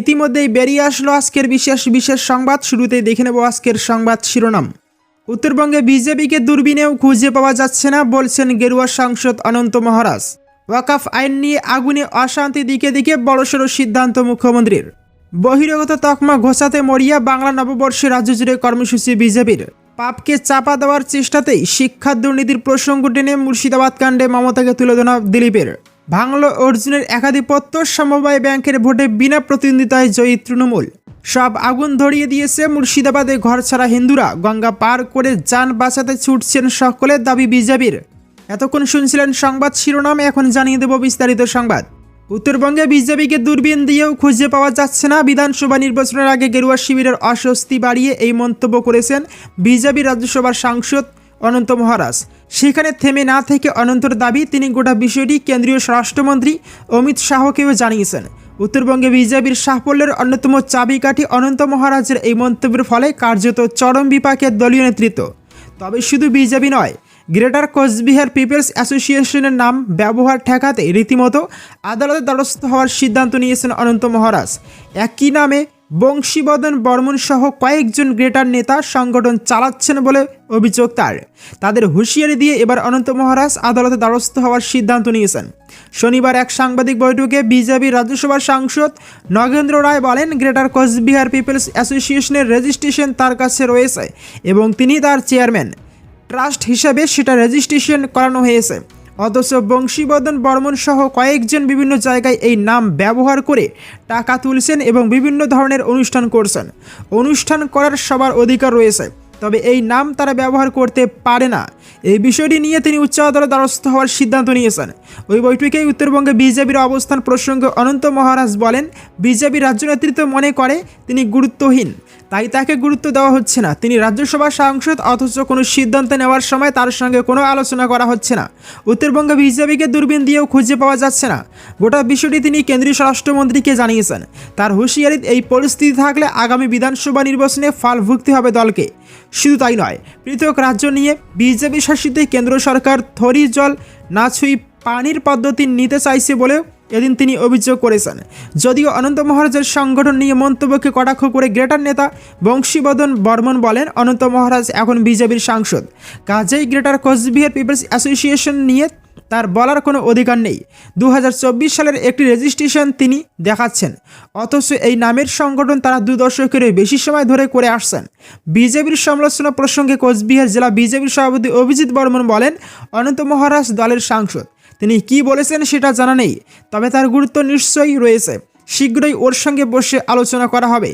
ইতিমধ্যেই বেরিয়ে আসলো আজকের বিশেষ বিশেষ সংবাদ। শুরুতেই দেখে নেব আজকের সংবাদ শিরোনাম। উত্তরবঙ্গে বিজেপিকে দূরবীনেও খুঁজে পাওয়া যাচ্ছে না, বলছেন গেরুয়া সাংসদ অনন্ত মহারাজ। ওয়াকাফ আইন নিয়ে আগুনে অশান্তি দিকে দিকে বড়সড় সিদ্ধান্ত মুখ্যমন্ত্রীর। বহিরাগত তকমা ঘোষাতে মরিয়া বাংলা নববর্ষে রাজ্য জুড়ে কর্মসূচি বিজেপির। পাপকে চাপা দেওয়ার চেষ্টাতেই শিক্ষা দুর্নীতির প্রসঙ্গ টেনে মুর্শিদাবাদ কাণ্ডে মমতাকে তুলে ধরা দিলীপের। ভাঙল অর্জুনের একাধিপত্য সমবায় ব্যাংকের ভোটে বিনা প্রতিদ্বন্দ্বিতায় জয়ী তৃণমূল। সব আগুন ধরিয়ে দিয়েছে মুর্শিদাবাদে ঘর ছাড়া হিন্দুরা। গঙ্গা পার করে যান বাঁচাতে ছুটছেন সকলের দাবি বিজেপির। এতক্ষণ শুনছিলেন সংবাদ শিরোনাম, এখন জানিয়ে দেব বিস্তারিত সংবাদ। উত্তরবঙ্গে বিজেপিকে দূরবীন দিয়েও খুঁজে পাওয়া যাচ্ছে না বিধানসভা নির্বাচনের আগে গেরুয়া শিবিরের অস্বস্তি বাড়িয়ে এই মন্তব্য করেছেন বিজেপি রাজ্যসভার সাংসদ অনন্ত মহারাজ। সেখানে থেমে না থেকে অনন্তর দাবি তিনি গোটা বিষয়টি কেন্দ্রীয় স্বরাষ্ট্রমন্ত্রী অমিত শাহকেও জানিয়েছেন। উত্তরবঙ্গে বিজেপির সাফল্যের অন্যতম চাবিকাঠি অনন্ত মহারাজের এই মন্তব্যের ফলে কার্যত চরম বিপাকের দলীয় নেতৃত্ব। তবে শুধু বিজেপি নয়, গ্রেটার কোচবিহার পিপলস অ্যাসোসিয়েশনের নাম ব্যবহার ঠেকাতে রীতিমতো আদালতে দ্বারস্থ হওয়ার সিদ্ধান্ত নিয়েছেন অনন্ত মহারাজ। একই নামে বংশীবদন বর্মন সহ কয়েকজন গ্রেটার নেতা সংগঠন চালাচ্ছেন বলে অভিযোগ তার। তাদের হুঁশিয়ারি দিয়ে এবার অনন্ত মহারাজ আদালতে দ্বারস্থ হওয়ার সিদ্ধান্ত নিয়েছেন। শনিবার এক সাংবাদিক বৈঠকে বিজেপি রাজ্যসভার সাংসদ নগেন্দ্র রায় বলেন, গ্রেটার কোচবিহার পিপলস অ্যাসোসিয়েশনের রেজিস্ট্রেশন তার কাছে রয়েছে এবং তিনি তার চেয়ারম্যান। ট্রাস্ট হিসাবে সেটা রেজিস্ট্রেশন করানো হয়েছে। অথচ বংশীবদন বর্মন সহ কয়েকজন বিভিন্ন জায়গায় এই নাম ব্যবহার করে টাকা তুলছেন এবং বিভিন্ন ধরনের অনুষ্ঠান করছেন। অনুষ্ঠান করার সবার অধিকার রয়েছে, তবে এই নাম তারা ব্যবহার করতে পারে না। এই বিষয়টি নিয়ে তিনি উচ্চ দ্বারস্থ হওয়ার সিদ্ধান্ত নিয়েছেন। ওই বৈঠকে উত্তরবঙ্গে বিজেপির অবস্থান প্রসঙ্গে অনন্ত মহারাজ বলেন, বিজেপি রাজ্য নেতৃত্ব মনে করে তিনি গুরুত্বহীন। তাই তাকে গুরুত্ব দেওয়া হচ্ছে না। তিনি রাজ্যসভার সাংসদ, অথচ কোনো সিদ্ধান্ত নেওয়ার সময় তার সঙ্গে কোনো আলোচনা করা হচ্ছে না। উত্তরবঙ্গে বিজেপিকে দূরবীন দিয়েও খুঁজে পাওয়া যাচ্ছে না। গোটা বিষয়টি তিনি কেন্দ্রীয় স্বরাষ্ট্রমন্ত্রীকে জানিয়েছেন। তার হুঁশিয়ারিত এই পরিস্থিতি থাকলে আগামী বিধানসভা নির্বাচনে ফল ভুগতে হবে দলকে। শুধু তাই নয়, পৃথক রাজ্য নিয়ে বিজেপি শাসিত কেন্দ্র সরকার থরি জল, না ছুঁই পানির পদ্ধতি নিতে চাইছে বলেও এদিন তিনি অভিযোগ করেছেন, যদিও অনন্ত মহারাজের সংগঠন নিয়ে মন্তব্যকে কটাক্ষ করে গ্রেটার নেতা বংশীবদন বর্মন বলেন, অনন্ত মহারাজ এখন বিজেপির সাংসদ। কাজেই গ্রেটার কোচবিহার পিপলস অ্যাসোসিয়েশন নিয়ে তার বলার কোনো অধিকার নেই। দু হাজার চব্বিশ সালের একটি রেজিস্ট্রেশন তিনি দেখাচ্ছেন। অথচ এই নামের সংগঠন তারা দু দশকেরও বেশি সময় ধরে করে আসছেন। বিজেপির সমালোচনা প্রসঙ্গে কোচবিহার জেলা বিজেপির সভাপতি অভিজিৎ বর্মন বলেন, অনন্ত মহারাজ দলের সাংসদ। তিনি কি বলেছেন সেটা জানা নেই, তবে তার গুরুত্ব নিশ্চয়ই রয়েছে। শীঘ্রই ওর সঙ্গে বসে আলোচনা করা হবে।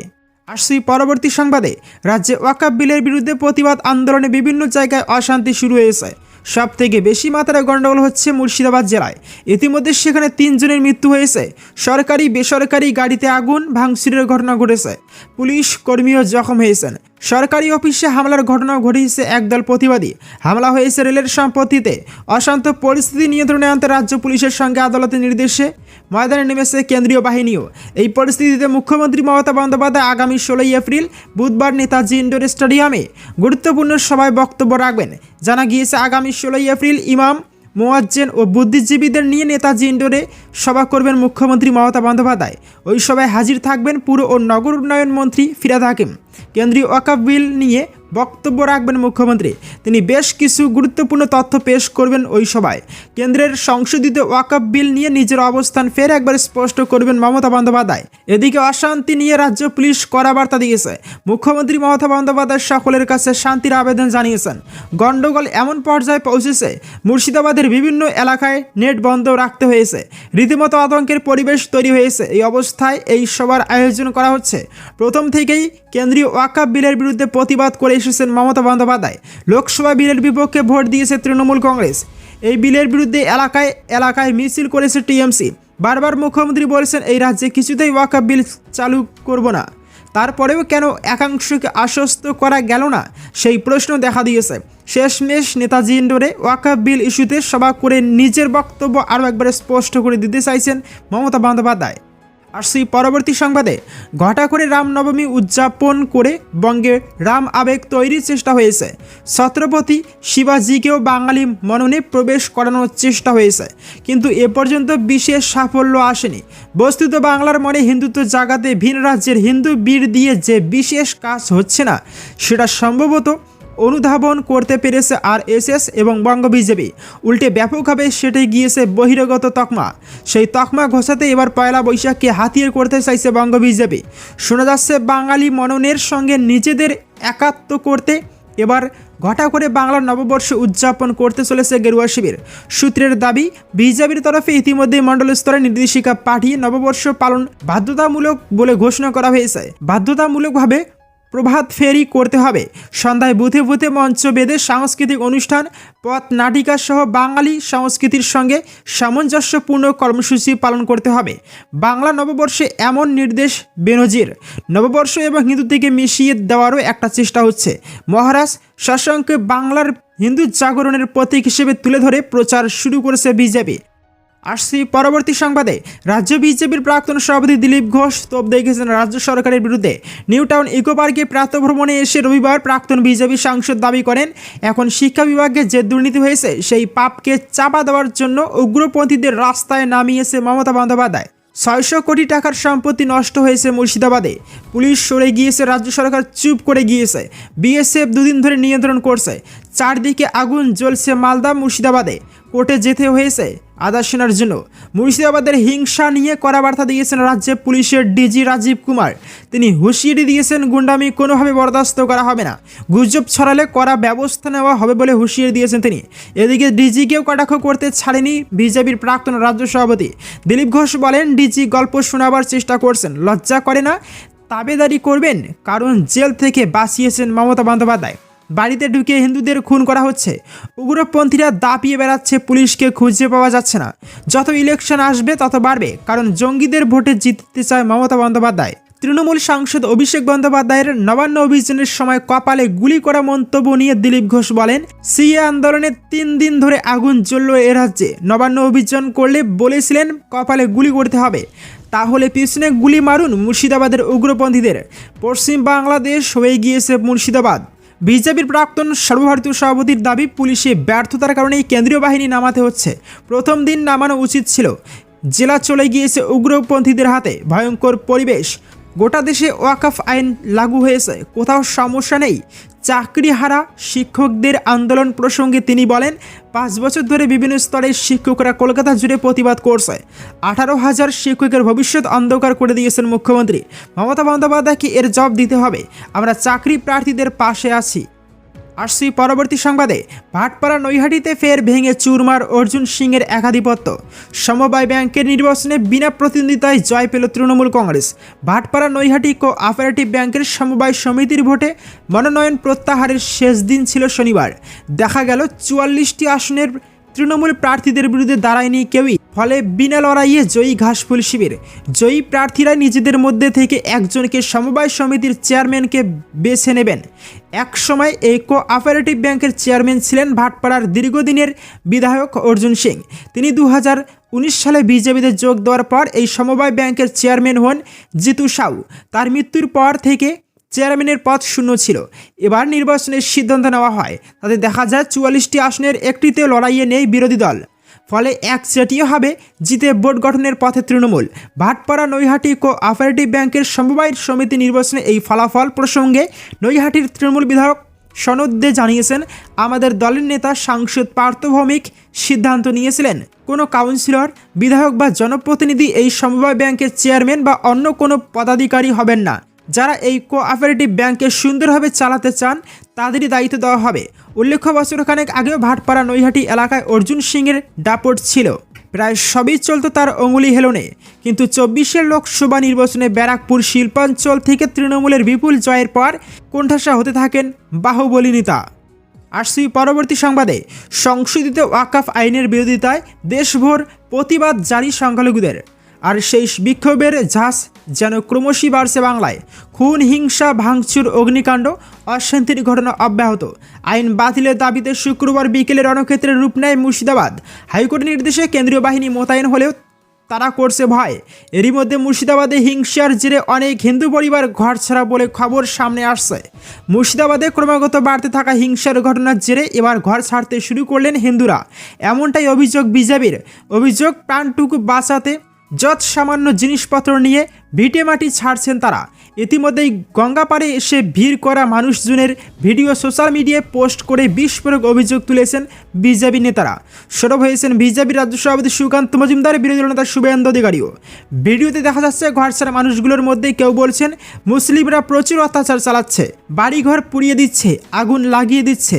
আসছি পরবর্তী সংবাদে। রাজ্যে ওয়াকাপ বিলের বিরুদ্ধে প্রতিবাদ আন্দোলনে বিভিন্ন জায়গায় অশান্তি শুরু হয়েছে। সব থেকে বেশি মাত্রায় গণ্ডগোল হচ্ছে মুর্শিদাবাদ জেলায়। ইতিমধ্যে সেখানে তিনজনের মৃত্যু হয়েছে। সরকারি বেসরকারি গাড়িতে আগুন, ভাঙচুরের ঘটনা ঘটেছে। পুলিশ কর্মীও জখম হয়েছেন। সরকারি অফিসে হামলার ঘটনা ঘটিয়েছে একদল প্রতিবাদী। হামলা হয়েছে রেলের সম্পত্তিতে। অশান্ত পরিস্থিতি নিয়ন্ত্রণে আনতে রাজ্য পুলিশের সঙ্গে আদালতের নির্দেশে ময়দানে নেমেছে কেন্দ্রীয় বাহিনীও। এই পরিস্থিতিতে মুখ্যমন্ত্রী মমতা বন্দ্যোপাধ্যায় আগামী ষোলোই এপ্রিল বুধবার নেতাজি ইন্ডোর স্টেডিয়ামে গুরুত্বপূর্ণ সভায় বক্তব্য রাখবেন। জানা গিয়েছে, আগামী ষোলোই এপ্রিল ইমাম মোয়াজ্জেন ও বুদ্ধিজীবীদের নিয়ে নেতাজি ইন্ডোরে সভা করবেন মুখ্যমন্ত্রী মমতা বন্দ্যোপাধ্যায়। ওই সভায় হাজির থাকবেন পুর ও নগর উন্নয়ন মন্ত্রী ফিরাদ হাকিম। কেন্দ্রীয় ওয়াকাফ বিল নিয়ে বক্তব্য রাখবেন মুখ্যমন্ত্রী। তিনি বেশ কিছু গুরুত্বপূর্ণ তথ্য পেশ করবেন ওই সভায়। কেন্দ্রের সংশোধিত ওয়াকাফ বিল নিয়ে নিজের অবস্থান ফের একবার স্পষ্ট করবেন মমতা বন্দ্যোপাধ্যায়। এদিকে অশান্তি নিয়ে রাজ্য পুলিশ কড়া বার্তা দিয়েছে। মুখ্যমন্ত্রী মমতা বন্দ্যোপাধ্যায় সকলের কাছে শান্তির আবেদন জানিয়েছেন। গণ্ডগোল এমন পর্যায়ে পৌঁছেছে, মুর্শিদাবাদের বিভিন্ন এলাকায় নেট বন্ধ রাখতে হয়েছে। রীতিমতো আতঙ্কের পরিবেশ তৈরি হয়েছে। এই অবস্থায় এই সভার আয়োজন করা হচ্ছে। প্রথম থেকেই কেন্দ্রীয় ওয়াকাফ বিলের বিরুদ্ধে প্রতিবাদ করে এসেছেন মমতা বন্দ্যোপাধ্যায়। লোকসভা বিলের বিপক্ষে ভোট দিয়েছে তৃণমূল কংগ্রেস। এই বিলের বিরুদ্ধে এলাকায় এলাকায় মিছিল করেছে টিএমসি। বারবার মুখ্যমন্ত্রী বলেছেন, এই রাজ্যে কিছুতেই ওয়াকাফ বিল চালু করব না। তারপরেও কেন একাংশকে আশ্বস্ত করা গেল না? সেই প্রশ্ন দেখা দিয়েছে। শেষমেশ নেতাজি ইন্ডোরে ওয়াকাফ বিল ইস্যুতে সভা করে নিজের বক্তব্য আরও একবার স্পষ্ট করে দিতে চাইছেন মমতা বন্দ্যোপাধ্যায়। আসছি পরবর্তী সংবাদে ঘটা করে রামনবমী উদযাপন করে বঙ্গে রাম আবেগ তৈরির চেষ্টা হয়েছে। ছত্রপতি শিবাজিকেও বাঙালি মননে প্রবেশ করানোর চেষ্টা হয়েছে। কিন্তু এ পর্যন্ত বিশেষ সাফল্য আসেনি। বস্তুত বাংলার মনে হিন্দুত্ব জাগাতে ভিন রাজ্যের হিন্দু বীর দিয়ে যে বিশেষ কাজ হচ্ছে না, সেটা সম্ভবত অনুধাবন করতে পেরেছে আর এসএস এবং বঙ্গ বিজেপি। উল্টে ব্যাপকভাবে সেটে গিয়েছে বহিরগত তকমা। সেই তকমা ঘোষাতে এবার পয়লা বৈশাখকে হাতিয়ার করতে চাইছে বঙ্গ বিজেপি। শোনা যাচ্ছে, বাঙালি মননের সঙ্গে নিজেদের একাত্ম করতে এবার ঘটা করে বাংলার নববর্ষ উদযাপন করতে চলেছে গেরুয়া শিবির। সূত্রের দাবি, বিজেপির তরফে ইতিমধ্যে মণ্ডল স্তরে নির্দেশিকা পাঠিয়ে নববর্ষ পালন বাধ্যতামূলক বলে ঘোষণা করা হয়েছে। বাধ্যতামূলকভাবে প্রভাত ফেরি করতে হবে। সন্ধ্যায় বুথে বুথে মঞ্চ বেঁধে সাংস্কৃতিক অনুষ্ঠান, পথ নাটিকা সহ বাঙালি সংস্কৃতির সঙ্গে সামঞ্জস্যপূর্ণ কর্মসূচি পালন করতে হবে। বাংলা নববর্ষে এমন নির্দেশ বেনজির। নববর্ষ এবং হিন্দু থেকে মিশিয়ে দেওয়ারও একটা চেষ্টা হচ্ছে। মহারাজ শশাঙ্কে বাংলার হিন্দু জাগরণের প্রতীক হিসেবে তুলে ধরে প্রচার শুরু করেছে বিজেপি। আসছি পরবর্তী সংবাদে। রাজ্য বিজেপির প্রাক্তন সভাপতি দিলীপ ঘোষ তোপ দেখেছেন রাজ্য সরকারের বিরুদ্ধে। নিউ টাউন ইকো পার্কে প্রাতভ্রমণে এসে রবিবার প্রাক্তন বিজেপি সাংসদ দাবি করেন, এখন শিক্ষা বিভাগে যে দুর্নীতি হয়েছে, সেই পাপকে চাপা দেওয়ার জন্য উগ্রপন্থীদের রাস্তায় নামিয়েছে মমতা বন্দ্যোপাধ্যায়। ছয়শো কোটি টাকার সম্পত্তি নষ্ট হয়েছে মুর্শিদাবাদে। পুলিশ সরে গিয়েছে, রাজ্য সরকার চুপ করে গিয়েছে। বিএসএফ দুদিন ধরে নিয়ন্ত্রণ করছে। চারদিকে আগুন জ্বলছে মালদা মুর্শিদাবাদে। কোর্টে যেতে হয়েছে আদার সেনার জন্য। মুর্শিদাবাদের হিংসা নিয়ে কড়া বার্তা দিয়েছেন রাজ্যে পুলিশের ডিজি রাজীব কুমার। তিনি হুঁশিয়ারি দিয়েছেন, গুন্ডামি কোনোভাবে বরদাস্ত করা হবে না। গুজব ছড়ালে কড়া ব্যবস্থা নেওয়া হবে বলে হুঁশিয়ারি দিয়েছেন তিনি। এদিকে ডিজিকেও কটাক্ষ করতে ছাড়েনি বিজেপির প্রাক্তন রাজ্য সভাপতি। দিলীপ ঘোষ বলেন, ডিজি গল্প শোনাবার চেষ্টা করছেন। লজ্জা করে না। তাবেদারি করবেন। কারণ জেল থেকে বাঁচিয়েছেন মমতা বন্দ্যোপাধ্যায়। বাড়িতে ঢুকে হিন্দুদের খুন করা হচ্ছে। উগ্রপন্থীরা দাপিয়ে বেড়াচ্ছে, পুলিশকে খুঁজে পাওয়া যাচ্ছে না। যত ইলেকশন আসবে, তত বাড়বে, কারণ জঙ্গিদের ভোটে জিততে চায় মমতা বন্দ্যোপাধ্যায়। তৃণমূল সাংসদ অভিষেক বন্দ্যোপাধ্যায়ের নবান্ন অভিযানের সময় কপালে গুলি করা মন্তব্য নিয়ে দিলীপ ঘোষ বলেন, সিএ আন্দোলনে তিন দিন ধরে আগুন জ্বলল এ রাজ্যে। নবান্ন অভিযান করলে বলেছিলেন কপালে গুলি করতে হবে। তাহলে পিছনে গুলি মারুন মুর্শিদাবাদের উগ্রপন্থীদের। পশ্চিম বাংলাদেশ হয়ে গিয়েছে মুর্শিদাবাদ। বিজেপির প্রাক্তন সর্বভারতীয় সভাপতির দাবি, পুলিশে ব্যর্থতার কারণেই কেন্দ্রীয় বাহিনী নামাতে হচ্ছে। প্রথম দিন নামানো উচিত ছিল। জেলা চলে গিয়েছে উগ্রপন্থীদের হাতে। ভয়ঙ্কর পরিবেশ। গোটা দেশে ওয়াকফ আইন লাগু হয়েছে। কোথাও সমস্যা নেই। চাকরিহারা শিক্ষকদের আন্দোলন প্রসঙ্গে তিনি বলেন, পাঁচ বছর ধরে বিভিন্ন স্তরের শিক্ষকরা কলকাতা জুড়ে প্রতিবাদ করছে। আঠারো হাজার শিক্ষকের ভবিষ্যৎ অন্ধকার করে দিয়েছেন মুখ্যমন্ত্রী। মমতা বন্দ্যোপাধ্যায়কে এর জব দিতে হবে। আমরা চাকরি প্রার্থীদের পাশে আছি। আসছি পরবর্তী সংবাদে, ভাটপাড়া নৈহাটিতে ফের ভেঙে চুরমার অর্জুন সিংয়ের একাধিপত্য। সমবায় ব্যাংকের নির্বাচনে বিনা প্রতিদ্বন্দ্বিতায় জয় পেল তৃণমূল কংগ্রেস। ভাটপাড়া নৈহাটি কো অপারেটিভ ব্যাংকের সমবায় সমিতির ভোটে মনোনয়ন প্রত্যাহারের শেষ দিন ছিল শনিবার। দেখা গেল চুয়াল্লিশটি আসনের তৃণমূল প্রার্থীদের বিরুদ্ধে দাঁড়ায়নি কেউই। ফলে বিনা লড়াইয়ে জয়ী ঘাসফুল শিবির। জয়ী প্রার্থীরা নিজেদের মধ্যে থেকে একজনকে সমবায় সমিতির চেয়ারম্যানকে বেছে নেবেন। এক সময় এই কো অপারেটিভ ব্যাংকের চেয়ারম্যান ছিলেন ভাটপাড়ার দীর্ঘদিনের বিধায়ক অর্জুন সিং। তিনি দু উনিশ সালে বিজেপিতে যোগ দেওয়ার পর এই সমবায় ব্যাংকের চেয়ারম্যান হন জিতু সাউ। তার মৃত্যুর পর থেকে চেয়ারম্যানের পদ শূন্য ছিল। এবার নির্বাচনের সিদ্ধান্ত নেওয়া হয়। তাতে দেখা যায় চুয়াল্লিশটি আসনের একটিতে লড়াইয়ে নেই বিরোধী দল। ফলে একচেটিয়াভাবে জিতে বোর্ড গঠনের পথে তৃণমূল। ভাটপাড়া নৈহাটি কো অপারেটিভ ব্যাংকের সমবায় সমিতি নির্বাচনে এই ফলাফল প্রসঙ্গে নৈহাটির তৃণমূল বিধায়ক সনদ দে জানিয়েছেন, আমাদের দলের নেতা সাংসদ পার্থভৌমিক সিদ্ধান্ত নিয়েছিলেন। কোনো কাউন্সিলর, বিধায়ক বা জনপ্রতিনিধি এই সমবায় ব্যাংকের চেয়ারম্যান বা অন্য কোনো পদাধিকারী হবেন না। যারা এই কোঅপারেটিভ ব্যাংকে সুন্দরভাবে চালাতে চান, তাদেরই দায়িত্ব দেওয়া হবে। উল্লেখ্য, বছরখানেক আগেও ভাটপাড়া নৈহাটি এলাকায় অর্জুন সিংয়ের দাপট ছিল। প্রায় সবই চলতো তার অঙ্গুলি হেলনে। কিন্তু চব্বিশের লোকসভা নির্বাচনে ব্যারাকপুর শিল্পাঞ্চল থেকে তৃণমূলের বিপুল জয়ের পর কোণঠাসা হতে থাকেন বাহুবলী নেতা। আসছি পরবর্তী সংবাদে, সংশোধিত ওয়াকাফ আইনের বিরোধিতায় দেশভর প্রতিবাদ জারি সংখ্যালঘুদের। আর সেই বিক্ষোভের ঝাঁস যেন ক্রমশই বাড়ছে বাংলায়। খুন, হিংসা, ভাঙচুর, অগ্নিকাণ্ড, অশান্তির ঘটনা অব্যাহত। আইন বাতিলের দাবিতে শুক্রবার বিকেলে রণক্ষেত্রে রূপ নেয় মুর্শিদাবাদ হাইকোর্টের নির্দেশে কেন্দ্রীয় বাহিনী মোতায়েন হলেও তারা করছে ভয়। এরই মধ্যে মুর্শিদাবাদে হিংসার জেরে অনেক হিন্দু পরিবার ঘর ছাড়া বলে খবর সামনে আসছে। মুর্শিদাবাদে ক্রমাগত বাড়তে থাকা হিংসার ঘটনার জেরে এবার ঘর ছাড়তে শুরু করলেন হিন্দুরা। এমনটাই অভিযোগ বিজেপির। অভিযোগ প্রাণটুকু বাঁচাতে যৎ সামান্য জিনিসপত্র নিয়ে ভিটে মাটি ছাড়ছেন তারা, ইতিমধ্যেই গঙ্গাপাড়ে এসে ভিড় করা মানুষজনের ভিডিও সোশ্যাল মিডিয়ায় পোস্ট করে বিস্ফোরক অভিযোগ তুলেছেন বিজেপি নেতারা। সরব হয়েছেন বিজেপি রাজ্য সভাপতি সুকান্ত মজুমদার, বিরোধী নেতা শুভেন্দু অধিকারীও। ভিডিওতে দেখা যাচ্ছে ঘর ছাড়া মানুষগুলোর মধ্যে কেউ বলছেন, মুসলিমরা প্রচুর অত্যাচার চালাচ্ছে, বাড়িঘর পুড়িয়ে দিচ্ছে, আগুন লাগিয়ে দিচ্ছে।